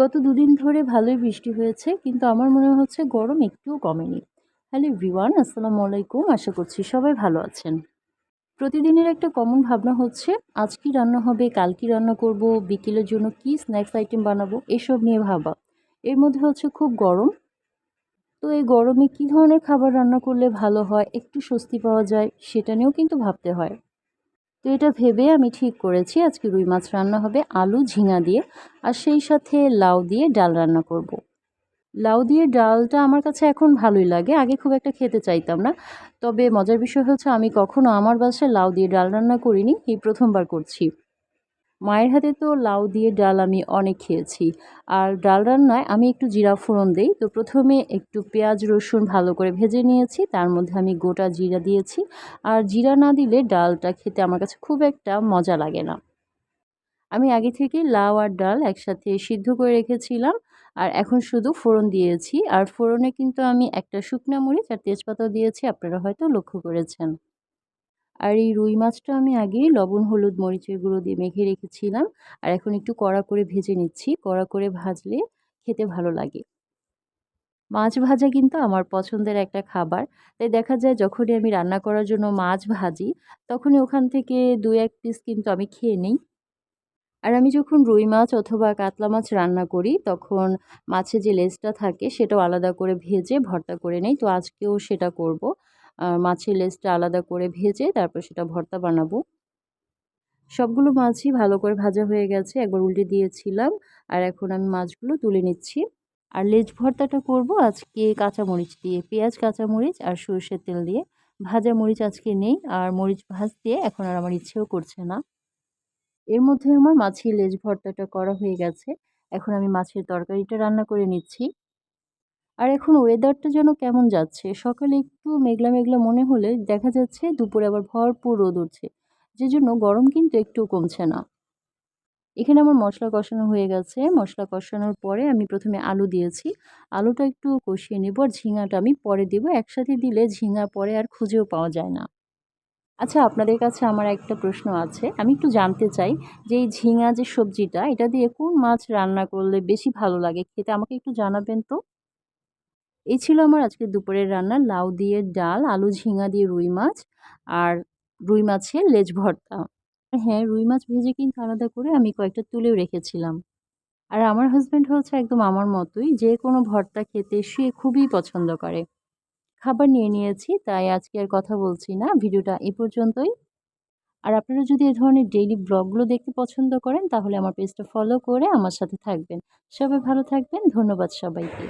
গত দুদিন ধরে ভালোই বৃষ্টি হয়েছে, কিন্তু আমার মনে হচ্ছে গরম একটুও কমেনি। হ্যালো এভরিওয়ান, আসসালামু আলাইকুম, আশা করছি সবাই ভালো আছেন। প্রতিদিনের একটা কমন ভাবনা হচ্ছে, আজ কি রান্না হবে, কাল কি রান্না করব, বিকেলের জন্য কি স্ন্যাক্স আইটেম বানাবো, এসব নিয়ে ভাবা। এর মধ্যে হচ্ছে খুব গরম। তো এই গরমে কি ধরনের খাবার রান্না করলে ভালো হয়, একটু স্বস্তি পাওয়া যায়, সেটা নিয়েও কিন্তু ভাবতে হয়। তো এটা ভেবে আমি ঠিক করেছি, আজকে রুই মাছ রান্না হবে আলু, ঝিঙা দিয়ে আর সেই সাথে লাউ দিয়ে ডাল রান্না করব। লাউ দিয়ে ডালটা আমার কাছে এখন ভালোই লাগে, আগে খুব একটা খেতে চাইতাম না, তবে মজার বিষয় হচ্ছে আমি কখনো আমার বাসায় লাউ দিয়ে ডাল রান্না করিনি, এই প্রথমবার করছি মায়ের হাতে তো লাউ দিয়ে ডাল আমি অনেক খেয়েছি। আর ডাল রান্নায় আমি একটু জিরা ফোড়ন দিই। তো প্রথমে একটু পেঁয়াজ, রসুন ভালো করে ভেজে নিয়েছি। তার মধ্যে আমি গোটা জিরা দিয়েছি। আর জিরা না দিলে ডালটা খেতে আমার কাছে খুব একটা মজা লাগে না। আমি আগে থেকে লাউ আর ডাল একসাথে সিদ্ধ করে রেখেছিলাম। আর এখন শুধু ফোড়ন দিয়েছি। আর ফোড়নে কিন্তু আমি একটা শুকনা মরিচ আর তেজপাতা দিয়েছি। আপনারা হয়তো লক্ষ্য করেছেন। আর এই রুই মাছটা আমি আগেই লবণ, হলুদ, মরিচের গুঁড়ো দিয়ে মেখে রেখেছিলাম। আর এখন একটু কড়া করে ভেজে নিচ্ছি। কড়া করে ভাজলে খেতে ভালো লাগে। মাছ ভাজা কিন্তু আমার পছন্দের একটা খাবার। তাই দেখা যায় যখনই আমি রান্না করার জন্য মাছ ভাজি, তখনই ওখান থেকে দু এক পিস কিন্তু আমি খেয়ে নিই। আর আমি যখন রুই মাছ অথবা কাতলা মাছ রান্না করি, তখন মাছের যে লেজটা থাকে, সেটাও আলাদা করে ভেজে ভর্তা করে নেই। তো আজকেও সেটা করব। মাছের লেজটা আলাদা করে ভেজে তারপর সেটা ভর্তা বানাবো। সবগুলো মাছই ভালো করে ভাজা হয়ে গেছে, একবার উল্টে দিয়েছিলাম আর এখন আমি মাছগুলো তুলে নিচ্ছি। আর লেজ ভর্তাটা করব আজকে কাঁচামরিচ দিয়ে, পেঁয়াজ, কাঁচামরিচ আর সর্ষের তেল দিয়ে। ভাজা মরিচ আজকে নেই আর মরিচ ভাজ দিয়ে এখন আর আমার ইচ্ছেও করছে না। এর মধ্যে আমার মাছের লেজ ভর্তাটা করা হয়ে গেছে। এখন আমি মাছের তরকারিটা রান্না করে নিচ্ছি। আর এখন ওয়েদারটা যেন কেমন যাচ্ছে? সকালে একটু মেঘলা মেঘলা মনে হলে দেখা যাচ্ছে দুপুরে আবার ভরপুর রোদ উঠছে। যে জন্য গরম কিন্তু একটু কমছে না। এখানে আমার মশলা কষানো হয়ে গেছে। মশলা কষানোর পরে আমি প্রথমে আলু দিয়েছি। আলুটা একটু কষিয়ে নেব আর ঝিঙাটা আমি পরে দেবো। একসাথে দিলে ঝিঙা পরে আর খুঁজেও পাওয়া যায় না। আচ্ছা আপনাদের কাছে আমার একটা প্রশ্ন আছে। আমি একটু জানতে চাই যে এই ঝিঙা যে সবজিটা, এটা দিয়ে কোন মাছ রান্না করলে বেশি ভালো লাগে? খেতে আমাকে একটু জানাবেন তো। এই ছিল আমার আজকে দুপুরের রান্না। লাউ দিয়ে ডাল, আলু ঝিঙা দিয়ে রুই মাছ আর রুই মাছের লেজ ভর্তা। হ্যাঁ রুই মাছ ভেজে কিন্তু আলাদা করে আমি কয়েকটা তুলেও রেখেছিলাম। আর আমার হাজব্যান্ড হচ্ছে একদম আমার মতোই। যে কোনো ভর্তা খেতে সে খুবই পছন্দ করে। খাবার নিয়ে নিয়েছি, তাই আজকে আর কথা বলছি না। ভিডিওটা এ পর্যন্তই। আর আপনারা যদি এ ধরনের ডেইলি ব্লগগুলো দেখতে পছন্দ করেন, তাহলে আমার পেজটা ফলো করে আমার সাথে থাকবেন। সবাই ভালো থাকবেন। ধন্যবাদ সবাইকে।